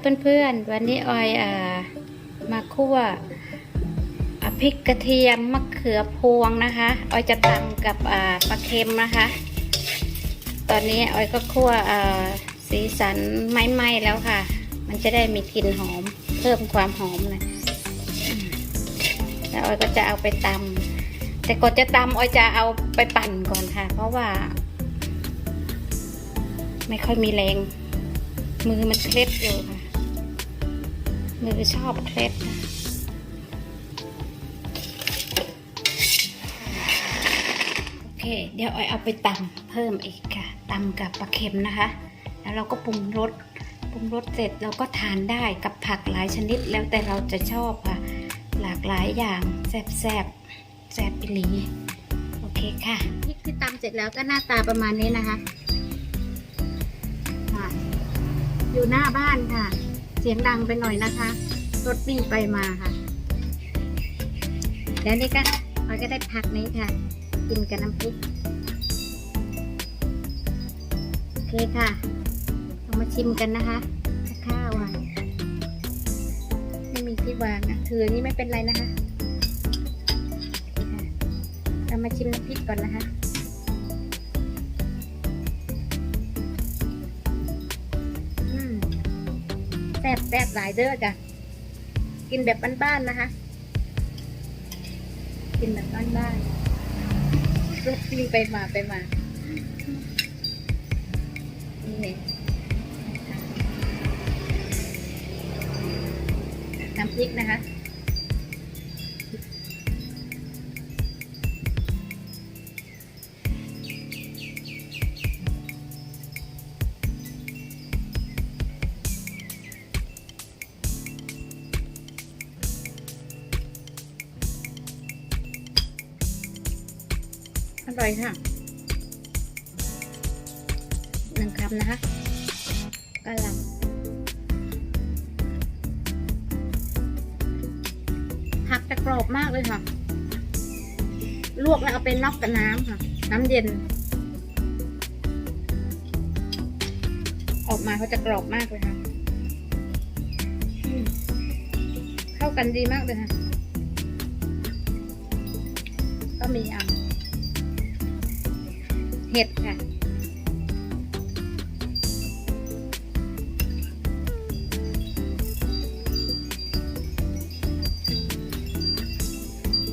เพื่อนๆ วันนี้ออยอมาคั่วพริกกระเทียมมะเขือพวงนะคะออยจะตำกับปลาเค็มนะคะ ตอนนี้ออยก็คั่วสีสันไหม้ๆแล้วค่ะ มันจะได้มีกลิ่นหอมเพิ่มความหอมเลยแล้วออยก็จะเอาไปตำแต่ก่อนจะตำออยจะเอาไปปั่นก่อนค่ะ เพราะว่า ไม่ค่อยมีแรง มือมันเคล็ดอยู่ค่ะ มือชอบเคล็ดค่ะโอเค เดี๋ยวออยเอาไปตำเพิ่มอีกค่ะตำกับปลาเค็มนะคะ แล้วเราก็ปรุงรสปรุงรสเสร็จเราก็ทานได้กับผักหลายชนิดแล้วแต่เราจะชอบค่ะ หลากหลายอย่างแซ่บแซบแซ่บปิลีโอเคค่ะพริกที่ตำเสร็จแล้วก็หน้าตาประมาณนี้นะคะอยู่หน้าบ้านค่ะ เสียงดังไปหน่อยนะคะ รถวิ่งไปมาค่ะ แล้วนี่ก็เราก็ได้ผักนี้ค่ะ กินกับน้ำพริก โอเคค่ะเรามาชิมกันนะคะ ข้าวอะไม่มีที่วางอะถือนี่ไม่เป็นไรนะคะค่ะเรามาชิมน้ำพริกก่อนนะคะ แซ่บแซ่บหลายเด้อจ้ะ กินแบบบ้านๆนะคะ กินแบบบ้านๆรถวิ่งไปมาไปมา นี่น้ำพริกนะคะ ร่อยค่ะหนึ่งคำนะคะกะหล่ำผักจะกรอบมากเลยค่ะ ลวกแล้วเอาไปน็อกกับน้ำค่ะ น้ำเย็น ออกมาเขาจะกรอบมากเลยค่ะเข้ากันดีมากเลยค่ะ ก็มีอ่ำ เห็ดค่ะ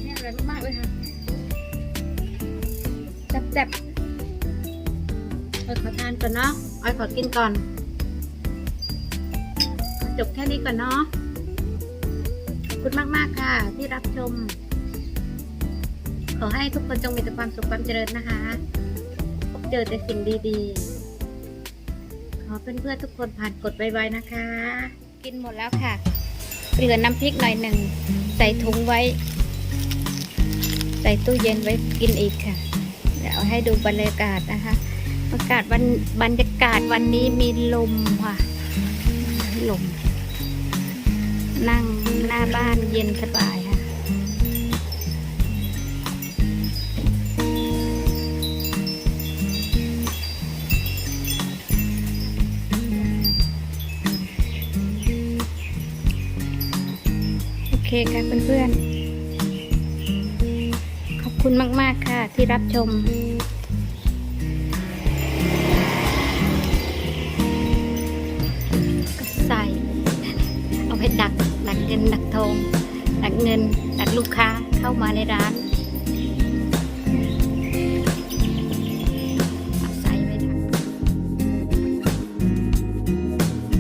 นี่อร่อยมากๆเลยค่ะแซ่บๆเออขอทานก่อนเนาะออยขอกินก่อน จบแค่นี้ก่อนเนาะขอบคุณมาก ๆ ค่ะ ที่รับชม ขอให้ทุกคนจงมีแต่ความสุขความเจริญนะคะ เจอแต่สิ่งดีๆ ขอเพื่อนๆทุกคนผ่านกดไวๆนะคะ กินหมดแล้วค่ะ เหลือน้ำพริกหน่อยหนึ่ง ใส่ถุงไว้ ใส่ตู้เย็นไว้กินอีกค่ะ เดี๋ยวให้ดูบรรยากาศนะคะบรรยากาศวันบรรยากาศวันนี้มีลมค่ะ ลม นั่งหน้าบ้านเย็นสบาย เคค่ะเพื่อนๆ ขอบคุณมาก ๆ ค่ะที่รับชมก็ใส่ เอาไปดัก ดักเงิน ดักทอง ดักเงิน ดักลูกค้าเข้ามาในร้าน